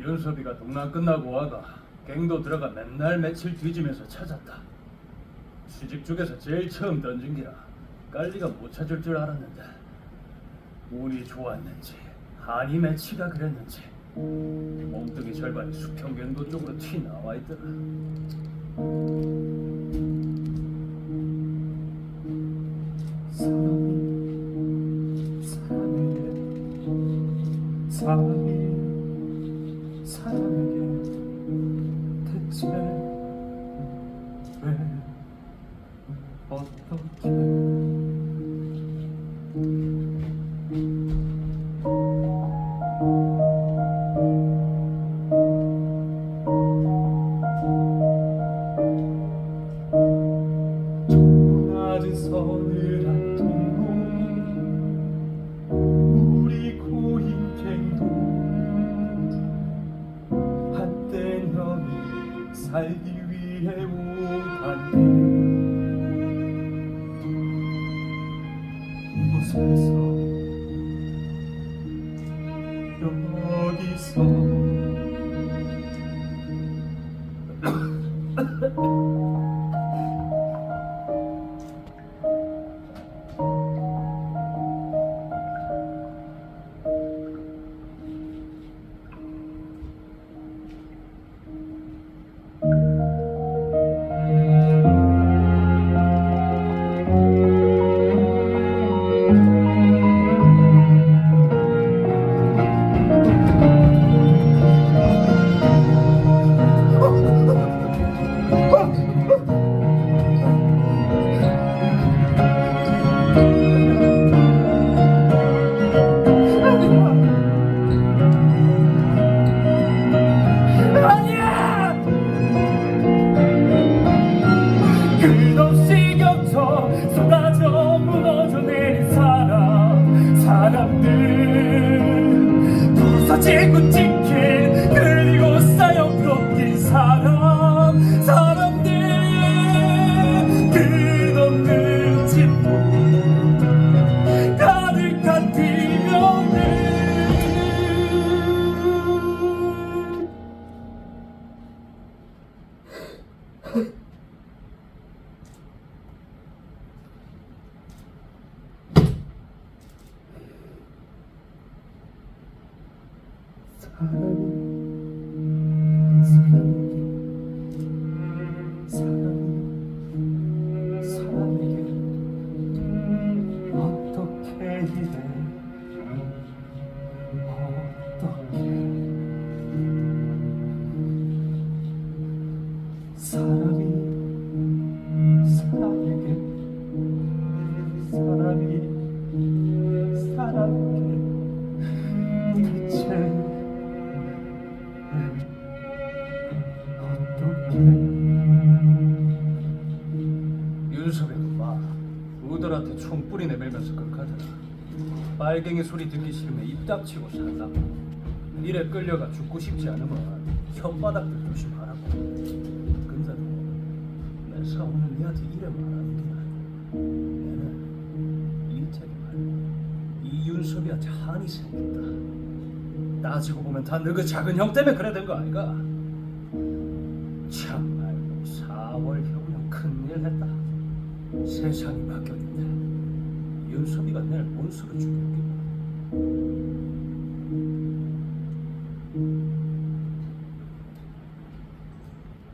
윤섭이가 동남 끝나고 와가 갱도 들어가 맨날 며칠 뒤지면서 찾았다. 시집 쪽에서 제일 처음 던진 기라 깔리가 못 찾을 줄 알았는데 운이 좋았는지 한이 매치가 그랬는지 몽둥이 절반이 수평갱도 쪽으로 튀 나와 있더라. 사람이 사람에게 사람이 왜 어떻게 서늘한 동로 우리 고인 갱도 한때 형이 살기 위해 이곳에서 사람 윤섭이 봐 우들한테 총 뿌리 내밀면서 극하더라. 빨갱이 소리 듣기 싫으면 입 닥치고 살라 일에 끌려가 죽고 싶지 않으면 혓바닥들 조심하라고. 근데 내 사오는 니한테 이래 말하는 게 내는 일자리 말고 이 윤섭이한테 한이 생겼다. 따지고 보면 다 너그 작은 형 때문에 그래 된 거 아이가 참말로 4월 형령 큰일 했다. 세상이 바뀌었는데 윤섭이가 내일 원수를 죽였게